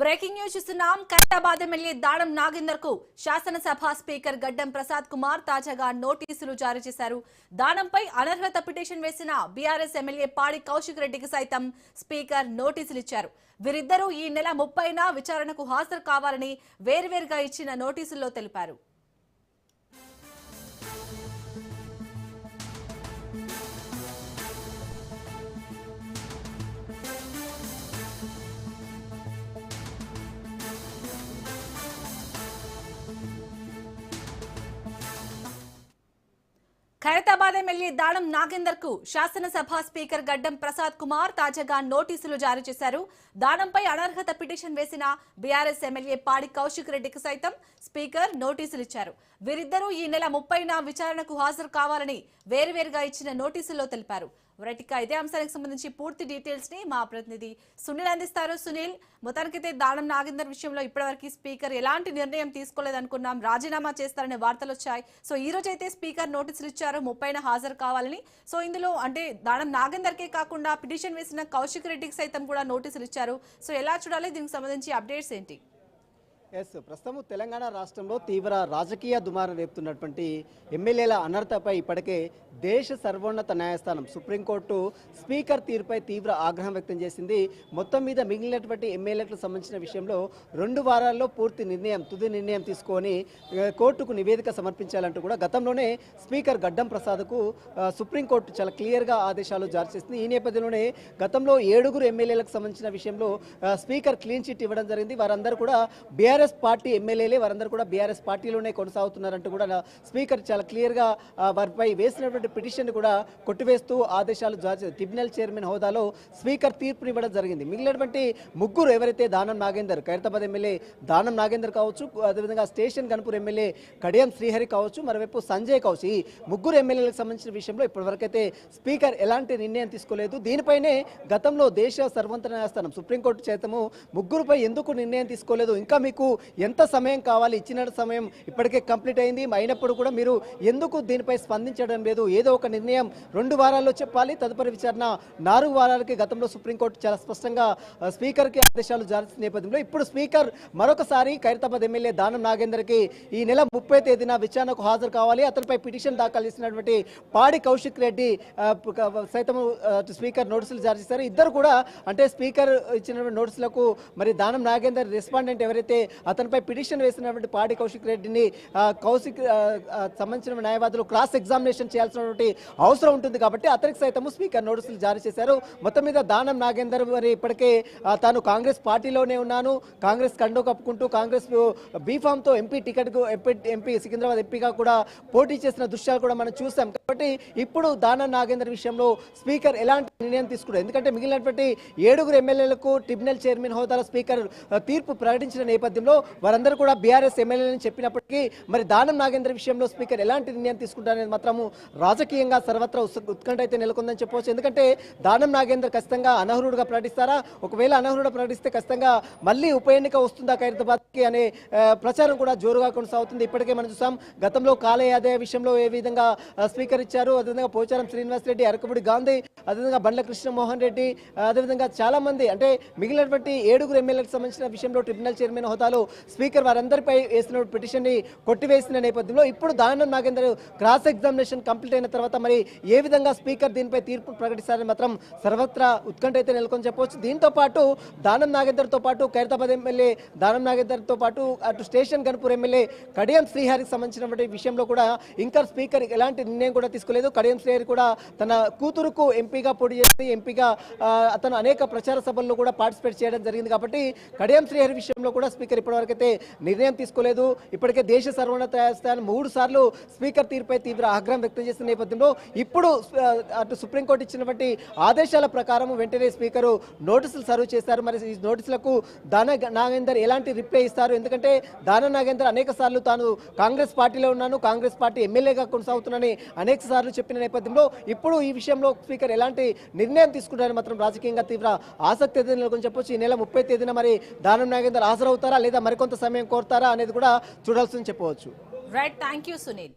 Breaking news చూస్తున్నాం. Khairabad MLA దాడం నాగేందర్కు శాసనసభ speaker గడ్డం ప్రసాద్ కుమార్ తాజాగా నోటీసులు జారీ చేశారు. దానంపై అనర్హత పిటిషన్ వేసిన బీఆర్ఎస్ ఎమ్మెల్యే పాడి కౌశిక్ రెడ్డికి సైతం స్పీకర్ నోటీసులు ఇచ్చారు. వీరిద్దరూ ఈ నెల ముప్పైన విచారణకు హాజరు కావాలని వేర్వేరుగా ఇచ్చిన నోటీసుల్లో తెలిపారు. ఖైరతాబాద్ ఎమ్మెల్యే దానం నాగేందర్కు శాసనసభ స్పీకర్ గడ్డం ప్రసాద్ కుమార్ తాజాగా నోటీసులు జారీ చేశారు. దానంపై అనర్హత పిటిషన్ వేసిన బీఆర్ఎస్ ఎమ్మెల్యే పాడి కౌశిక్ రెడ్డికి సైతం స్పీకర్ నోటీసులు ఇచ్చారు. వీరిద్దరూ ఈ నెల ముప్పైన విచారణకు హాజరు కావాలని వేరువేరుగా ఇచ్చిన నోటీసుల్లో తెలిపారు. రైట్గా ఇదే అంశానికి సంబంధించి పూర్తి డీటెయిల్స్ని మా ప్రతినిధి సునీల్ అందిస్తారు. సునీల్ మొత్తానికైతే దానం నాగేందర్ విషయంలో ఇప్పటివరకు స్పీకర్ ఎలాంటి నిర్ణయం తీసుకోలేదనుకున్నాం. రాజీనామా చేస్తారనే వార్తలు వచ్చాయి. సో ఈ రోజు అయితే స్పీకర్ నోటీసులు ఇచ్చారు. ముప్పైన హాజరు కావాలని. సో ఇందులో అంటే దానం నాగేందర్కే కాకుండా పిటిషన్ వేసిన కౌశిక్ రెడ్డికి సైతం కూడా నోటీసులు ఇచ్చారు. సో ఎలా చూడాలి? దీనికి సంబంధించి అప్డేట్స్ ఏంటి? ఎస్ ప్రస్తుతం తెలంగాణ రాష్ట్రంలో తీవ్ర రాజకీయ దుమారం రేపుతున్నటువంటి ఎమ్మెల్యేల అనర్హతపై ఇప్పటికే దేశ సర్వోన్నత న్యాయస్థానం సుప్రీంకోర్టు స్పీకర్ తీరుపై తీవ్ర ఆగ్రహం వ్యక్తం చేసింది. మొత్తం మీద మిగిలినటువంటి ఎమ్మెల్యేలకు సంబంధించిన విషయంలో రెండు వారాల్లో పూర్తి నిర్ణయం తుది నిర్ణయం తీసుకొని కోర్టుకు నివేదిక సమర్పించాలంటూ కూడా గతంలోనే స్పీకర్ గడ్డం ప్రసాద్కు సుప్రీంకోర్టు చాలా క్లియర్గా ఆదేశాలు జారీ చేసింది. ఈ నేపథ్యంలోనే గతంలో ఏడుగురు ఎమ్మెల్యేలకు సంబంధించిన విషయంలో స్పీకర్ క్లీన్ చిట్ ఇవ్వడం జరిగింది. వారందరూ కూడా బీఆర్ఎస్ పార్టీ ఎమ్మెల్యేలే వారందరూ కూడా బీఆర్ఎస్ పార్టీలోనే కొనసాగుతున్నారంటూ కూడా స్పీకర్ చాలా క్లియర్గా వారిపై వేసినటువంటి పిటిషన్ కూడా కొట్టివేస్తూ ఆదేశాలు జారీ ట్రిబ్యునల్ చైర్మన్ హోదాలో స్పీకర్ తీర్పుని ఇవ్వడం జరిగింది. మిగిలినటువంటి ముగ్గురు ఎవరైతే దానం నాగేందర్ ఖైరతాబాద్ ఎమ్మెల్యే దానం నాగేందర్ కావచ్చు అదేవిధంగా స్టేషన్ గణపూర్ ఎమ్మెల్యే కడియం శ్రీహరి కావచ్చు మరోవైపు సంజయ్ కావచ్చు ఈ ముగ్గురు ఎమ్మెల్యేలకు సంబంధించిన విషయంలో ఇప్పటివరకైతే స్పీకర్ ఎలాంటి నిర్ణయం తీసుకోలేదు. దీనిపైనే గతంలో దేశ సర్వంత న్యాయస్థానం సుప్రీంకోర్టు చేతము ముగ్గురుపై ఎందుకు నిర్ణయం తీసుకోలేదు? ఇంకా మీకు ఎంత సమయం కావాలి ఇచ్చిన సమయం ఇప్పటికే కంప్లీట్ అయింది. అయినప్పుడు కూడా మీరు ఎందుకు దీనిపై స్పందించడం లేదు? ఏదో ఒక నిర్ణయం రెండు వారాల్లో చెప్పాలి తదుపరి విచారణ నాలుగు వారాలకి గతంలో సుప్రీంకోర్టు చాలా స్పష్టంగా స్పీకర్కి ఆదేశాలు జారీ నేపథ్యంలో ఇప్పుడు స్పీకర్ మరొకసారి ఖైరతాబాద్ ఎమ్మెల్యే దానం నాగేందర్కి ఈ నెల ముప్పై తేదీన విచారణకు హాజరు కావాలి. అతనిపై పిటిషన్ దాఖలు చేసినటువంటి పాడి కౌశిక్ రెడ్డి సైతం స్పీకర్ నోటీసులు జారీ చేశారు. ఇద్దరు కూడా అంటే స్పీకర్ ఇచ్చినటువంటి నోటీసులకు మరి దానం నాగేందర్ రెస్పాండెంట్ ఎవరైతే అతనిపై పిటిషన్ వేసినటువంటి పాడి కౌశిక్ రెడ్డిని కౌశిక్ సంబంధించిన న్యాయవాదులు క్రాస్ ఎగ్జామినేషన్ చేయాల్సినటువంటి అవసరం ఉంటుంది కాబట్టి అతనికి సైతము స్పీకర్ నోటీసులు జారీ చేశారు. మొత్తం మీద దానం నాగేందర్ మరి ఇప్పటికే తాను కాంగ్రెస్ పార్టీలోనే ఉన్నాను. కాంగ్రెస్ కండో కప్పుకుంటూ Congress బీఫామ్తో MP ticket MP MP Secunderabad ఎంపీగా కూడా పోటీ చేసిన దృశ్యాలు కూడా మనం చూసాం. కాబట్టి ఇప్పుడు దానం నాగేందర్ విషయంలో స్పీకర్ ఎలాంటి నిర్ణయం తీసుకున్నారు? ఎందుకంటే మిగిలినటువంటి ఏడుగురు ఎమ్మెల్యేలకు ట్రిబ్యునల్ చైర్మన్ హోదాలో స్పీకర్ తీర్పు ప్రకటించిన నేపథ్యంలో వారందరూ కూడా బీఆర్ఎస్ ఎమ్మెల్యేలని చెప్పినప్పటికీ మరి దానం నాగేంద్ర విషయంలో స్పీకర్ ఎలాంటి నిర్ణయం తీసుకుంటారనేది మాత్రము రాజకీయంగా సర్వత్రా ఉత్స- ఉత్కంఠ అయితే నెలకొందని చెప్పవచ్చు. ఎందుకంటే దానం నాగేంద్ర ఖచ్చితంగా అనర్హుడుగా ప్రకటిస్తారా? ఒకవేళ అనర్హుడు ప్రకటిస్తే ఖచ్చితంగా మళ్ళీ ఉప ఎన్నిక వస్తుందా ఖైరతాబాద్కి అనే ప్రచారం కూడా జోరుగా కొనసాగుతుంది. ఇప్పటికే మనం చూసాం గతంలో కాలే ఆదాయ విషయంలో ఏ విధంగా స్పీకర్ ఇచ్చారు. అదేవిధంగా పోచారం శ్రీనివాస్ రెడ్డి అరకపుడి గాంధీ అదేవిధంగా బండ్ల కృష్ణమోహన్ రెడ్డి అదేవిధంగా చాలా మంది అంటే మిగిలినటువంటి ఏడుగురు ఎమ్మెల్యేలకు సంబంధించిన విషయంలో ట్రిబ్యునల్ చైర్మన్ హోదాలో స్పీకర్ వారందరిపై వేసిన పిటిషన్ని కొట్టివేసిన నేపథ్యంలో ఇప్పుడు Danam Nagender cross examination complete అయిన తర్వాత మరి ఏ విధంగా స్పీకర్ దీనిపై తీర్పు ప్రకటిస్తారని మాత్రం సర్వత్రా ఉత్కంఠ అయితే నెలకొని చెప్పవచ్చు దీంతో పాటు దానం నాగేందర్తో పాటు ఖైరతాబాద్ ఎమ్మెల్యే దానం నాగేందర్తో పాటు అటు స్టేషన్ గణపూర్ ఎమ్మెల్యే కడియం శ్రీహరికి సంబంధించినటువంటి విషయంలో కూడా ఇంకా స్పీకర్ ఎలాంటి నిర్ణయం కూడా తీసుకోలేదు. కడియం శ్రీహరి కూడా తన కూతురుకు ఎంపీగా పోటీ చేసి ఎంపీగా అతను అనేక ప్రచార సభల్లో కూడా పార్టిసిపేట్ చేయడం జరిగింది కాబట్టి కడియం శ్రీహరి విషయంలో కూడా స్పీకర్ ఇప్పటివరకు అయితే నిర్ణయం తీసుకోలేదు. ఇప్పటికే దేశ సర్వోన్నత న్యాయస్థానం మూడు సార్లు స్పీకర్ తీరుపై తీవ్ర ఆగ్రహం వ్యక్తం చేసిన నేపథ్యంలో ఇప్పుడు అటు సుప్రీంకోర్టు ఇచ్చినటువంటి ఆదేశాల ప్రకారం వెంటనే స్పీకరు నోటీసులు సర్వ్ చేశారు. మరి ఈ నోటీసులకు దాన నాగేందర్ ఎలాంటి రిప్లై ఇస్తారు? ఎందుకంటే దాన నాగేందర్ అనేక సార్లు తాను కాంగ్రెస్ పార్టీలో ఉన్నాను కాంగ్రెస్ పార్టీ ఎమ్మెల్యేగా కొనసాగుతున్నానని అనేక సార్లు చెప్పిన నేపథ్యంలో ఇప్పుడు ఈ విషయంలో స్పీకర్ ఎలాంటి నిర్ణయం తీసుకుంటారని మాత్రం రాజకీయంగా తీవ్ర ఆసక్తి అయితే నెలకొని చెప్పొచ్చు ఈ నెల ముప్పై తేదీన మరి దానం నాగేందర్ హాజరవుతారా? లేదా మరికొంత సమయం కోరుతారా అనేది కూడా చూడాల్సింది చెప్పవచ్చు. Right thank you Sunil